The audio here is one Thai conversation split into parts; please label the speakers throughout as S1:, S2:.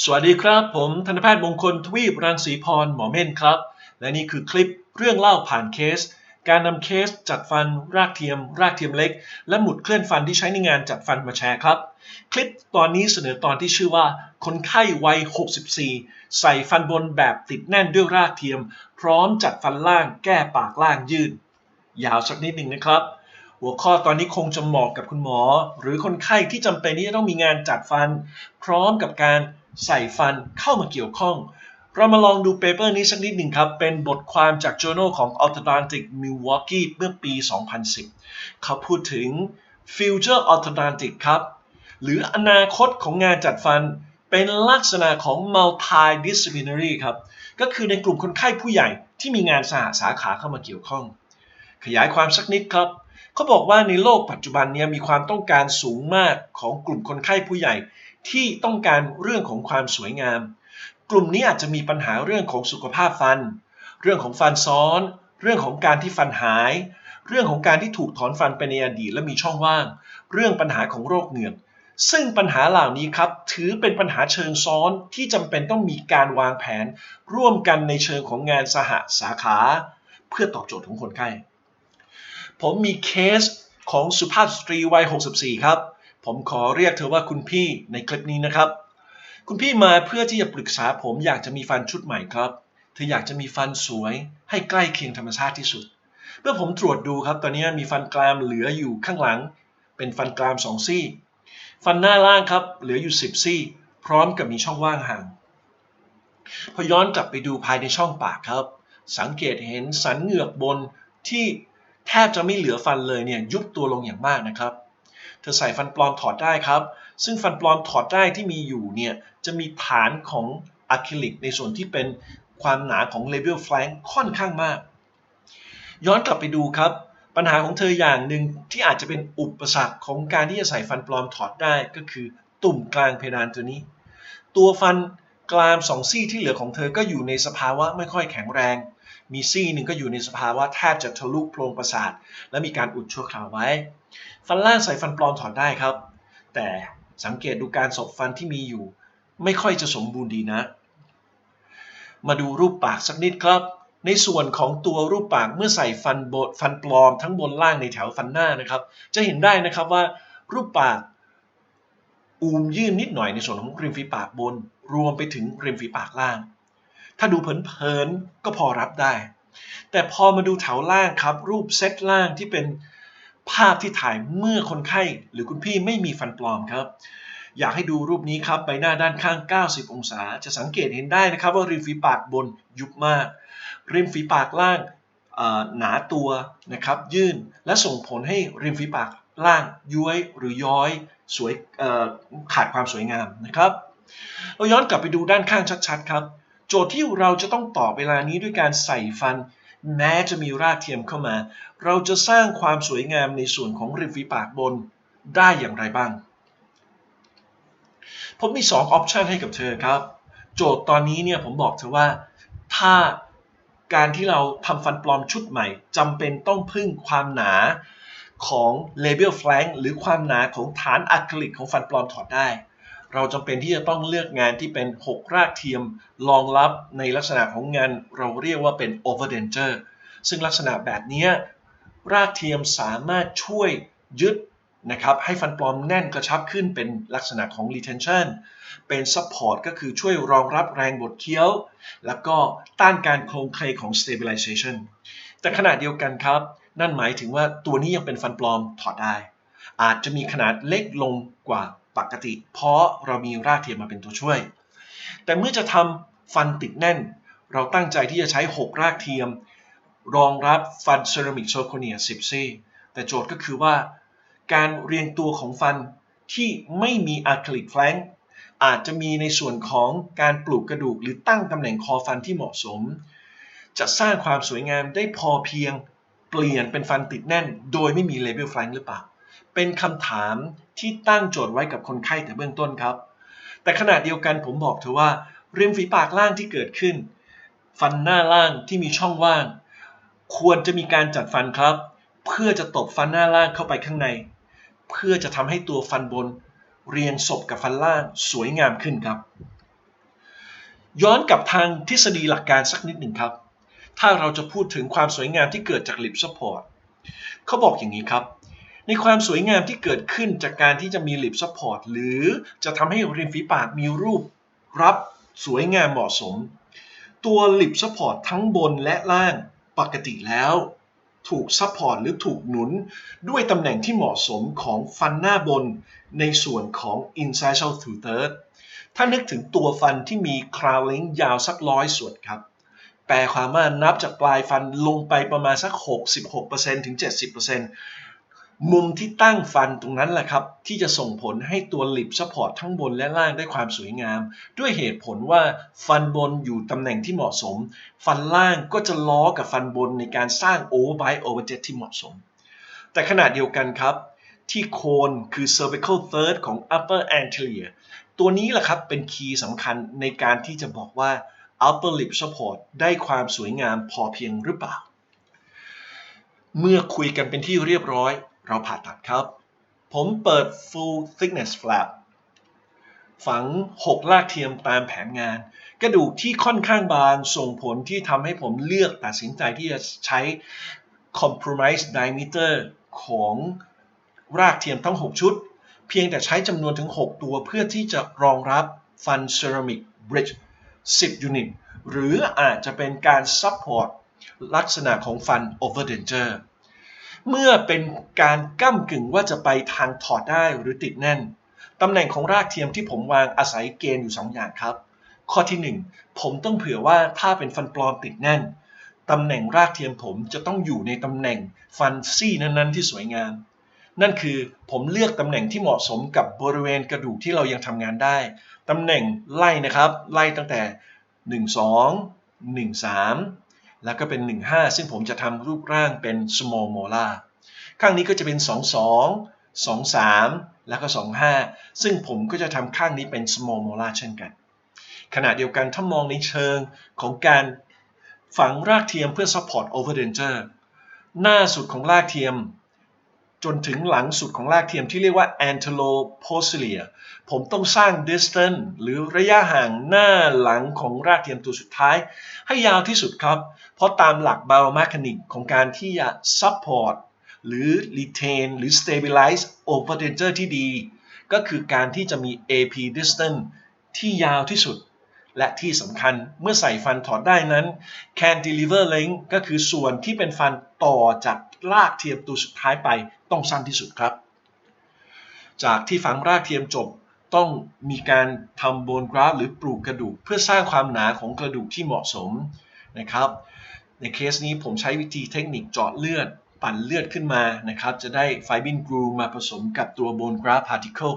S1: สวัสดีครับ ผมทันตแพทย์มงคลทวีปรังสีพรหมอเม่นครับ และนี่คือคลิปเรื่องเล่าผ่านเคส การนำเคสจัดฟันรากเทียม รากเทียมเล็ก และหมุดเคลื่อนฟันที่ใช้ในงานจัดฟันมาแชร์ครับ คลิปตอนนี้เสนอตอนที่ชื่อว่า คนไข้วัย 64 ใส่ฟันบนแบบติดแน่นด้วยรากเทียม พร้อมจัดฟันล่างแก้ปากล่างยืดยาวสักนิดหนึ่งนะครับ หัวข้อตอนนี้คงจะเหมาะกับคุณหมอ หรือคนไข้ที่จำเป็นที่จะต้องมีงานจัดฟัน พร้อมกับการ ใส่ฟันเข้ามาเกี่ยวข้อง เรามาลองดูเปเปอร์นี้สักนิดหนึ่งครับ เป็นบทความจาก Journal ของ Orthodontic Milwaukee เมื่อปี 2010 เขาพูดถึง Future Orthodontic ครับ หรืออนาคตของงานจัดฟันเป็นลักษณะของ multidisciplinary ครับ ก็คือในกลุ่มคนไข้ผู้ใหญ่ที่มีงานสหสาขาเข้ามาเกี่ยวข้อง ขยายความสักนิดครับ เขาบอกว่าในโลกปัจจุบันเนี้มีความต้องการสูงมากของกลุ่มคนไข้ผู้ใหญ่ ที่ต้องการเรื่องของความสวยงาม กลุ่มนี้อาจจะมีปัญหาเรื่องของสุขภาพฟัน เรื่องของฟันซ้อน เรื่องของการที่ฟันหาย เรื่องของการที่ถูกถอนฟันไปในอดีตและมีช่องว่าง เรื่องปัญหาของโรคเหงือกซึ่งปัญหาเหล่านี้ครับ ถือเป็นปัญหาเชิงซ้อนที่จำเป็นต้องมีการวางแผน ร่วมกันในเชิงของงานสหสาขา เพื่อตอบโจทย์ของคนไข้ ผมมีเคสของสุภาพสตรีวัย 64 ครับ ผมขอเรียกเธอว่าคุณพี่ในคลิปนี้นะครับ คุณพี่มาเพื่อที่จะปรึกษาผมอยากจะมีฟันชุดใหม่ครับ เธออยากจะมีฟันสวยให้ใกล้เคียงธรรมชาติที่สุด เมื่อผมตรวจดูครับ ตอนนี้มีฟันกรามเหลืออยู่ข้างหลัง เป็นฟันกรามสองซี่ ฟันหน้าล่างครับเหลืออยู่ 10 ซี่ พร้อมกับมีช่องว่างห่าง พอย้อนกลับไปดูภายในช่องปากครับ สังเกตเห็นสันเหงือกบนที่ แทบจะไม่เหลือฟันเลยเนี่ยยุบตัวลงอย่างมากนะครับ เธอใส่ฟันปลอมถอดได้ครับ ซึ่งฟันปลอมถอดได้ที่มีอยู่เนี่ยจะมีฐานของอะคริลิกในส่วนที่เป็นความหนาของเลเวลแฟลงค่อนข้างมาก ย้อนกลับไปดูครับ ปัญหาของเธออย่างหนึ่งที่อาจจะเป็นอุปสรรคของการที่จะใส่ฟันปลอมถอดได้ก็คือตุ่มกลางเพดานตัวนี้ ตัวฟันกรามสองซี่ที่เหลือของเธอก็อยู่ในสภาวะไม่ค่อยแข็งแรง มีซี่หนึ่งก็อยู่ในสภาวะแทบจะทะลุโพรงประสาท และมีการอุดชั่วคราวไว้ ฟันล่างใส่ฟันปลอมถอดได้ครับ แต่สังเกตดูการสบฟันที่มีอยู่ ไม่ค่อยจะสมบูรณ์ดีนะ มาดูรูปปากสักนิดครับ ในส่วนของตัวรูปปากเมื่อใส่ฟันโบฟันปลอมทั้งบนล่างในแถวฟันหน้านะครับ จะเห็นได้นะครับว่ารูปปากอูมยื่นนิดหน่อยในส่วนของริมฝีปากบน รวมไปถึงริมฝีปากล่าง ถ้าดูเผินๆก็พอรับได้ แต่พอมาดูแถวล่างครับ รูปเซตล่างที่เป็นภาพที่ถ่ายเมื่อคนไข้ หรือคุณพี่ไม่มีฟันปลอมครับ อยากให้ดูรูปนี้ครับใบหน้าด้านข้าง 90 องศา จะสังเกตเห็นได้นะครับว่าริมฝีปากบนยุบมาก ริมฝีปากล่างหนาตัวนะครับยื่นและส่งผลให้ริมฝีปากล่างย้วยหรือย้อยสวยขาดความสวยงามนะครับ เราย้อนกลับไปดูด้านข้างชัดๆครับ โจทย์ที่เราจะต้องตอบเวลานี้ด้วยการใส่ฟัน แม้จะมีรากเทียมเข้ามา เราจะสร้างความสวยงามในส่วนของริมฝีปากบนได้อย่างไรบ้าง ผมมี2ออปชันให้กับเธอครับ โจทย์ตอนนี้เนี่ยผมบอกเธอว่า ถ้าการที่เราทำฟันปลอมชุดใหม่จำเป็นต้องพึ่งความหนาของเลเบลแฟลงหรือความหนาของฐานอะคริลิกของฟันปลอมถอดได้ เราจำเป็นที่จะต้องเลือกงานที่เป็น 6 รากเทียมรองรับในลักษณะของงานเราเรียกว่าเป็น overdenture ซึ่งลักษณะแบบนี้รากเทียมสามารถช่วยยึดนะครับให้ฟันปลอมแน่นกระชับขึ้นเป็นลักษณะของ retention เป็น support ก็คือช่วยรองรับแรงบดเคี้ยว แล้วก็ต้านการโครงเคลของ stabilization แต่ขณะเดียวกันครับ นั่นหมายถึงว่าตัวนี้ยังเป็นฟันปลอมถอดได้ อาจจะมีขนาดเล็กลงกว่า ปกติ เพราะเรามีรากเทียมมาเป็นตัวช่วย แต่เมื่อจะทำฟันติดแน่น เราตั้งใจที่จะใช้ 6 รากเทียม รองรับฟันเซรามิกโซโคเนีย10ซี่แต่โจทย์ก็คือว่า การเรียงตัวของฟันที่ไม่มีอะคริลิกแฟลงอาจจะมีในส่วนของการปลูกกระดูกหรือตั้งตำแหน่งคอฟันที่เหมาะสม จะสร้างความสวยงามได้พอเพียงเปลี่ยนเป็นฟันติดแน่น โดยไม่มีเลเวลแฟลงหรือเปล่า เป็นคำถามที่ตั้งโจทย์ไว้กับคนไข้แต่เบื้องต้นครับ แต่ขณะเดียวกันผมบอกเธอว่าริมฝีปากล่างที่เกิดขึ้น ฟันหน้าล่างที่มีช่องว่าง ควรจะมีการจัดฟันครับ เพื่อจะตบฟันหน้าล่างเข้าไปข้างใน เพื่อจะทำให้ตัวฟันบน เรียงศพกับฟันล่างสวยงามขึ้นครับ ย้อนกลับทางทฤษฎีหลักการสักนิดหนึ่งครับ ถ้าเราจะพูดถึงความสวยงามที่เกิดจากลิปซัพพอร์ตเขาบอกอย่างนี้ครับ ในความสวยงามที่เกิดขึ้นจากการที่จะมีลิปซัพพอร์ตหรือจะทำให้ริมฝีปากมีรูปรับสวยงามเหมาะสม ตัวลิปซัพพอร์ตทั้งบนและล่างปกติแล้ว ถูกซัพพอร์ตหรือถูกหนุน ด้วยตำแหน่งที่เหมาะสมของฟันหน้าบน ในส่วนของ incisal two third ถ้านึกถึงตัวฟันที่มี crowning ยาวสักร้อยส่วนครับแปลความว่านับจากปลายฟันลงไปประมาณสัก 66%ถึง 70% มุมที่ตั้งฟันตรงนั้นแหละครับ ที่จะส่งผลให้ตัวลิปซัพพอร์ตทั้งบนและล่างได้ความสวยงาม ด้วยเหตุผลว่าฟันบนอยู่ตำแหน่งที่เหมาะสม ฟันล่างก็จะล้อกับฟันบนในการสร้าง overbite overjet ที่เหมาะสม แต่ขณะเดียวกันครับ ที่โคนคือ cervical third ของ upper anterior ตัวนี้แหละครับเป็นคีย์สำคัญในการที่จะบอกว่า upper lip support ได้ความสวยงามพอเพียงหรือเปล่า เมื่อคุยกันเป็นที่เรียบร้อย เราผ่าตัดครับ ผมเปิด full thickness flap ฝัง 6 ลากเทียมตามแผนงาน กระดูกที่ค่อนข้างบางส่งผลที่ทำให้ผมเลือกตัดสินใจที่จะใช้ compromise diameter ของรากเทียมทั้ง 6 ชุด เพียงแต่ใช้จำนวนถึง 6 ตัวเพื่อที่จะรองรับฟันเซรามิกบริดจ์10 ยูนิต หรืออาจจะเป็นการซัพพอร์ตลักษณะของฟัน overdenture เมื่อเป็นการก้ากึ่งว่าจะไปทางถอดได้หรือติดแน่น ตำแหน่งของรากเทียมที่ผมวางอาศัยเกณฑ์อยู่ 2 อย่างครับ ข้อที่ 1 ผมต้องเผื่อว่าถ้าเป็นฟันปลอมติดแน่น ตำแหน่งรากเทียมผมจะต้องอยู่ในตำแหน่งฟันซี่นั้นๆ ที่สวยงาม นั่นคือผมเลือกตำแหน่งที่เหมาะสมกับบริเวณกระดูกที่เรายังทำงานได้ ตำแหน่งไล่นะครับ ไล่ตั้งแต่ 1 2 1 3 แล้วก็เป็น 1 5 ซึ่งผมจะทำรูปร่างเป็น small molar ข้างนี้ก็จะเป็น 2 2 2 3 แล้วก็ 2 5 ซึ่งผมก็จะทำข้างนี้เป็น small molar เช่นกัน ขณะเดียวกันถ้ามองในเชิงของการฝังรากเทียมเพื่อ support overdenture หน้าสุดของรากเทียม จนถึงหลังสุดของรากเทียมที่เรียกว่า anteroposterior ผมต้องสร้าง distance หรือระยะห่างหน้าหลังของรากเทียมตัวสุดท้าย ให้ยาวที่สุดครับ เพราะตามหลัก biomechanic ของการที่จะ support หรือ retain หรือ stabilize overdenture ที่ดี ก็คือการที่จะมี AP distance ที่ยาวที่สุด และที่สำคัญเมื่อใส่ฟันถอดได้นั้น cantilever length ก็คือส่วนที่เป็นฟันต่อจากรากเทียมตัวสุดท้ายไปต้องสั้นที่สุดครับ จากที่ฝังรากเทียมจบต้องมีการทำโบนกราฟหรือปลูกกระดูก เพื่อสร้างความหนาของกระดูกที่เหมาะสมนะครับ ในเคสนี้ผมใช้วิธีเทคนิคเจาะเลือด ปั่นเลือดขึ้นมานะครับ จะได้ไฟบินกรูมาผสมกับตัวโบนกราฟพาร์ติเคิล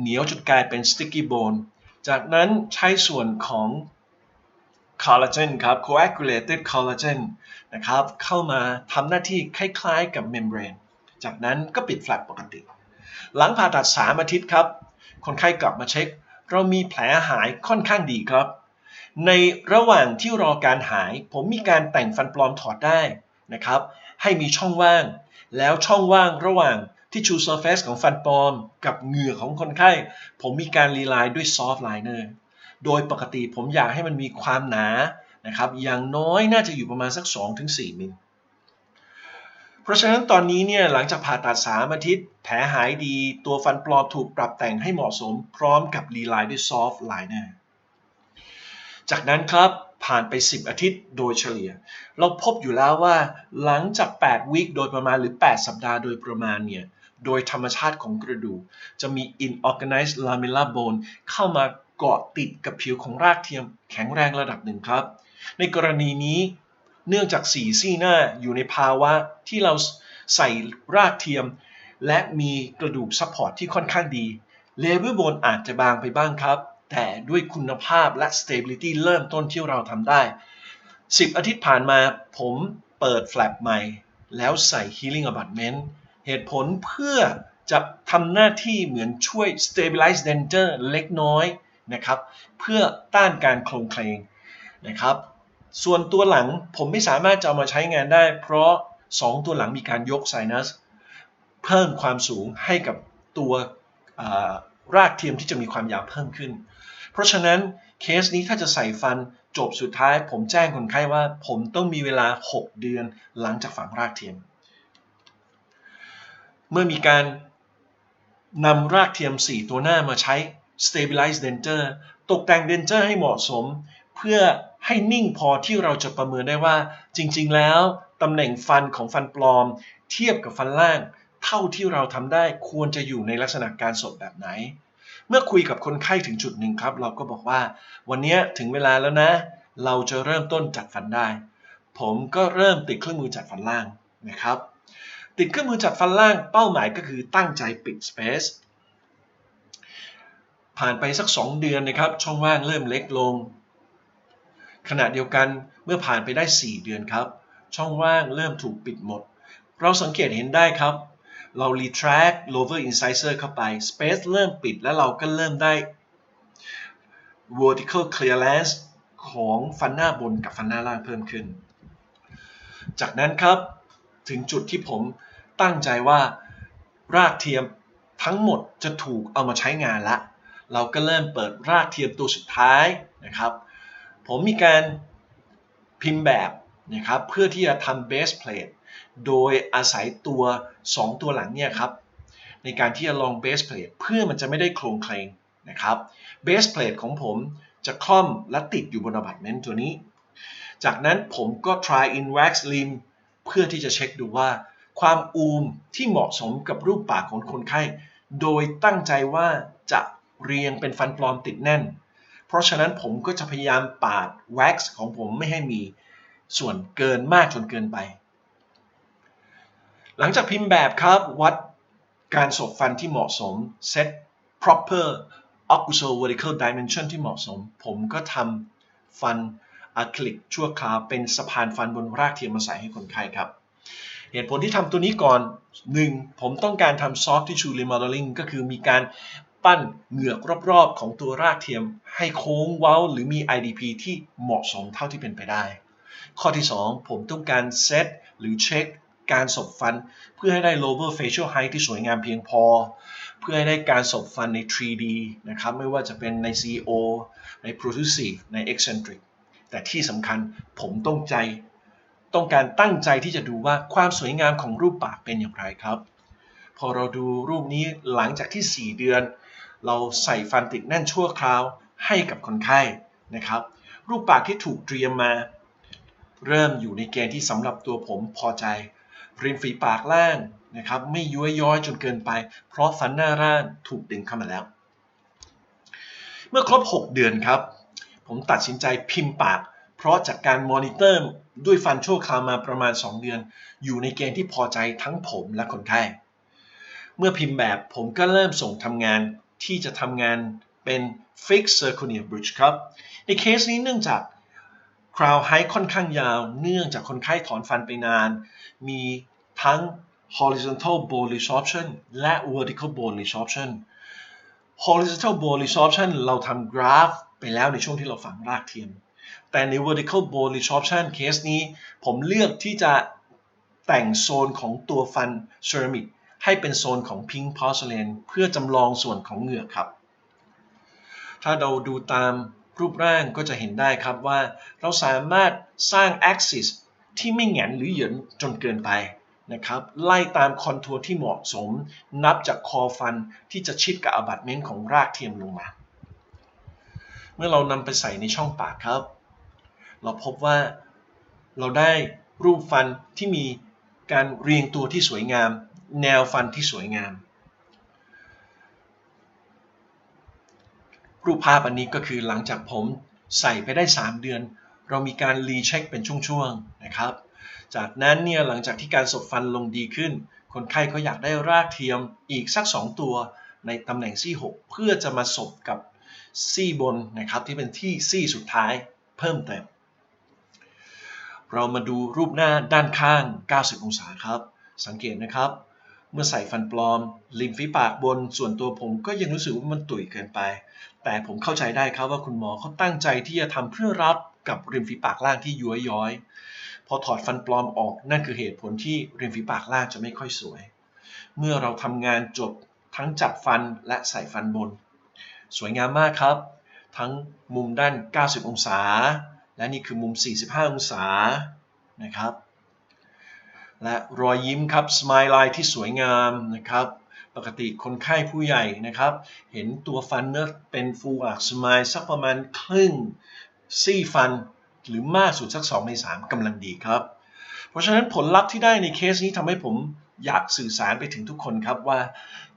S1: เหนียวจนกลายเป็นสติ๊กกี้โบน จากนั้นใช้ส่วนของคอลลาเจนครับ coagulated collagen นะครับเข้ามาทำหน้าที่คล้ายๆกับเมมเบรน จากนั้นก็ปิดแฟลปปกติ หลังผ่าตัด 3 อาทิตย์ครับ คนไข้กลับมาเช็ค เรามีแผลหายค่อนข้างดีครับ ในระหว่างที่รอการหาย ผมมีการแต่งฟันปลอมถอดได้นะครับ ให้มีช่องว่าง แล้วช่องว่างระหว่าง ที่ชูเซอร์เฟสของฟันปลอม กับเหงื่อของคนไข้ ผมมีการรีไลน์ด้วยซอฟต์ไลเนอร์โดยปกติผมอยากให้มันมีความหนานะครับอย่างน้อยน่าจะอยู่ประมาณสัก 2-4 มิลเพราะฉะนั้นตอนนี้เนี่ยหลังจากผ่าตัด3อาทิตย์ แผลหายดีตัวฟันปลอมถูกปรับแต่งให้เหมาะสม พร้อมกับรีไลน์ด้วยซอฟต์ไลเนอร์จากนั้นครับผ่านไป 10 อาทิตย์โดยเฉลี่ย เราพบอยู่แล้วว่าหลังจาก 8 วีคโดยประมาณหรือ 8 สัปดาห์โดยประมาณเนี่ย โดยธรรมชาติของกระดูก จะมี inorganized lamellar bone เข้ามาเกาะติดกับผิวของรากเทียมแข็งแรงระดับหนึ่งครับ ในกรณีนี้เนื่องจากสีซี่หน้าอยู่ในภาวะที่เราใส่รากเทียม และมีกระดูกซัพพอร์ตที่ค่อนข้างดีเลเวอร์โบนอาจจะบางไปบ้างครับ แต่ด้วยคุณภาพและ stability เริ่มต้นที่เราทำได้ 10 อาทิตย์ผ่านมาผมเปิดแฟลปใหม่ แล้วใส่ healing abutment เหตุผลเพื่อจะทำหน้าที่เหมือนช่วย stabilize denture เล็กน้อยนะครับ เพื่อต้านการโคลงเคลงนะครับ ส่วนตัวหลังผมไม่สามารถจะเอามาใช้งานได้ เพราะ 2 ตัวหลังมีการยกไซนัสเพิ่มความสูงให้กับตัวรากเทียมที่จะมีความยาวเพิ่มขึ้น เพราะฉะนั้นเคสนี้ถ้าจะใส่ฟันจบสุดท้าย ผมแจ้งคนไข้ว่า ผมต้องมีเวลา 6 เดือนหลังจากฝังรากเทียม เมื่อมีการนำรากเทียม 4 ตัวหน้ามาใช้ stabilize denture ตกแต่ง denture ให้เหมาะสม เพื่อให้นิ่งพอที่เราจะประเมินได้ว่า จริง ๆ แล้วตำแหน่งฟันของฟันปลอม เทียบกับฟันล่าง เท่าที่เราทำได้ควรจะอยู่ในลักษณะการสดแบบไหน เมื่อคุยกับคนไข้ถึงจุดหนึ่งครับ เราก็บอกว่า วันนี้ถึงเวลาแล้วนะ เราจะเริ่มต้นจัดฟันได้ ผมก็เริ่มติดเครื่องมือจัดฟันล่างนะครับ ติดเครื่องมือจัดฟันล่างเป้าหมายก็คือตั้งใจปิด space ผ่านไปสัก 2 เดือนนะครับ ช่องว่างเริ่มเล็กลง ขณะเดียวกันเมื่อผ่านไปได้ 4 เดือนครับ ช่องว่างเริ่มถูกปิดหมด เราสังเกตเห็นได้ครับ เรา retract lower incisor เข้าไป space เริ่มปิดแล้วเราก็เริ่มได้ vertical clearance ของฟันหน้าบนกับฟันหน้าล่างเพิ่มขึ้น จากนั้นครับ ถึงจุดที่ผมตั้งใจว่ารากเทียมทั้งหมดจะถูกเอามาใช้งานละ เราก็เริ่มเปิดรากเทียมตัวสุดท้ายนะครับ ผมมีการพิมพ์แบบนะครับเพื่อที่จะทำ base plate โดยอาศัยตัว 2 ตัวหลังเนี่ยครับในการที่จะลอง base plate เพื่อมันจะไม่ได้โครงเคลงนะครับ base plate ของผมจะคล่อมและติดอยู่บนอบัตเมนต์ตัวนี้ จากนั้นผมก็ try in wax lim เพื่อที่จะเช็คดูว่า ความอูมที่เหมาะสมกับรูปปากของคนไข้ โดยตั้งใจว่าจะเรียงเป็นฟันปลอมติดแน่น เพราะฉะนั้นผมก็จะพยายามปาด wax ของผมไม่ให้มีส่วนเกินมากจนเกินไป หลังจากพิมพ์แบบครับวัดการสบฟันที่เหมาะสม set proper occlusal vertical dimension ที่เหมาะสม ผมก็ทำฟัน อะคริลิกชั่วคราวเป็นสะพานฟันบนรากเทียมมาใส่ให้คนไข้ครับ เหตุผลที่ทำตัวนี้ก่อน 1. ผมต้องการทำ soft tissue remodeling ก็คือมีการปั้นเหงือกรอบๆ ของตัวรากเทียม ให้โค้งเว้าหรือมี IDP ที่เหมาะสมเท่าที่เป็นไปได้ ข้อที่ 2 ผมต้องการเซตหรือเช็คการสบฟัน เพื่อให้ได้ lower facial height ที่สวยงามเพียงพอ เพื่อให้ได้การสบฟันใน 3D นะครับ ไม่ว่าจะเป็นใน CO ใน protrusive ใน eccentric แต่ที่สำคัญผมต้องใจ ต้องการตั้งใจที่จะดูว่าความสวยงามของรูปปากเป็นอย่างไรครับ พอเราดูรูปนี้หลังจากที่ 4 เดือน เราใส่ฟันติดแน่นชั่วคราวให้กับคนไข้นะครับ รูปปากที่ถูกเตรียมมา เริ่มอยู่ในเกณฑ์ที่สำหรับตัวผมพอใจริมฝีปากล่างนะครับ ไม่ย้วยย้อยจนเกินไป เพราะฟันหน้าร่างถูกดึงเข้ามาแล้ว เมื่อครบ 6 เดือนครับ ผมตัดสินใจพิมพ์ปาก เพราะจากการมอนิเตอร์ด้วยฟันชั่วคราวมาประมาณ 2 เดือน อยู่ในเกณฑ์ที่พอใจทั้งผมและคนไข้ เมื่อพิมพ์แบบผมก็เริ่มส่งทำงานที่จะทำงานเป็น Fixed Zirconia Bridge ครับ ในเคสนี้เนื่องจาก Crown Height ค่อนข้างยาว เนื่องจากคนไข้ถอนฟันไปนาน มีทั้ง horizontal bone resorption และ vertical bone resorption horizontal bone resorption เราทำกราฟ ไปแล้วในช่วงที่เราฝังรากเทียม แต่ใน vertical bone resorption เคสนี้ ผมเลือกที่จะแต่งโซนของตัวฟันเซรามิกให้เป็นโซนของ pink porcelain เพื่อจำลองส่วนของเหงือกครับ ถ้าเราดูตามรูปร่างก็จะเห็นได้ครับว่า เราสามารถสร้าง axis ที่ไม่แหงนหรือเหยินจนเกินไปนะครับไล่ตามคอนทัวร์ที่เหมาะสม นับจากคอฟันที่จะชิดกับอบัตเมนต์ของรากเทียมลงมา เมื่อเรานำไปใส่ในช่องปากครับ เราพบว่าเราได้รูปฟันที่มีการเรียงตัวที่สวยงาม แนวฟันที่สวยงาม รูปภาพอันนี้ก็คือหลังจากผมใส่ไปได้ 3 เดือน เรามีการรีเช็คเป็นช่วงๆนะครับ จากนั้นเนี่ยหลังจากที่การสบฟันลงดีขึ้น คนไข้ก็อยากได้รากเทียมอีกสัก 2 ตัวในตำแหน่งซี่6เพื่อจะมาสบกับ ซี่บนนะครับที่เป็นที่ซี่สุดท้ายเพิ่มเติม เรามาดูรูปหน้าด้านข้าง 90 องศาครับ สังเกตนะครับ เมื่อใส่ฟันปลอม ริมฝีปากบนส่วนตัวผมก็ยังรู้สึกว่ามันตุ๋ยเกินไป แต่ผมเข้าใจได้ครับว่าคุณหมอเขาตั้งใจที่จะทำเพื่อรับกับริมฝีปากล่างที่ย้วยย้อย พอถอดฟันปลอมออกนั่นคือเหตุผลที่ริมฝีปากล่างจะไม่ค่อยสวย เมื่อเราทำงานจบทั้งจัดฟันและใส่ฟันบน สวยงามมากครับ ทั้งมุมด้าน 90 องศา และนี่คือมุม 45 องศานะครับ และรอยยิ้มครับ smile line ที่สวยงามนะครับปกติคนไข้ผู้ใหญ่นะครับ เห็นตัวฟันเนื้อเป็น full arch smile สักประมาณครึ่งซี่ฟัน หรือมากสุดสัก 2 ใน 3กำลังดีครับ เพราะฉะนั้นผลลัพธ์ที่ได้ในเคสนี้ทำให้ผม อยากสื่อสารไปถึงทุกคนครับว่า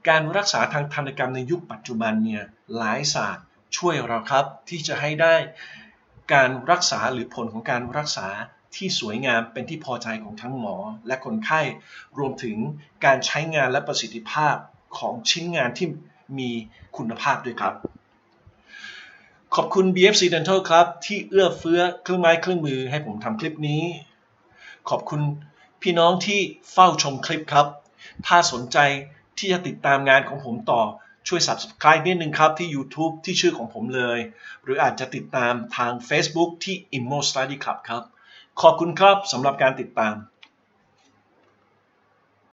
S1: การรักษาทางทันตกรรมในยุคปัจจุบันเนี่ยหลายศาสตร์ช่วยเราครับ ที่จะให้ได้การรักษาหรือผลของการรักษาที่สวยงามเป็นที่พอใจของทั้งหมอและคนไข้ รวมถึงการใช้งานและประสิทธิภาพของชิ้นงานที่มีคุณภาพด้วยครับ ขอบคุณ BFC Dental ครับ ที่เอื้อเฟื้อเครื่องไม้เครื่องมือให้ผมทำคลิปนี้ ขอบคุณ พี่น้องที่เฝ้าชมคลิปครับ ถ้าสนใจที่จะติดตามงานของผมต่อช่วย subscribe นิดนึงครับที่ YouTube ที่ชื่อของผมเลย หรืออาจจะติดตามทาง Facebook ที่ Immo Study Club ครับ ขอบคุณครับสำหรับการติดตาม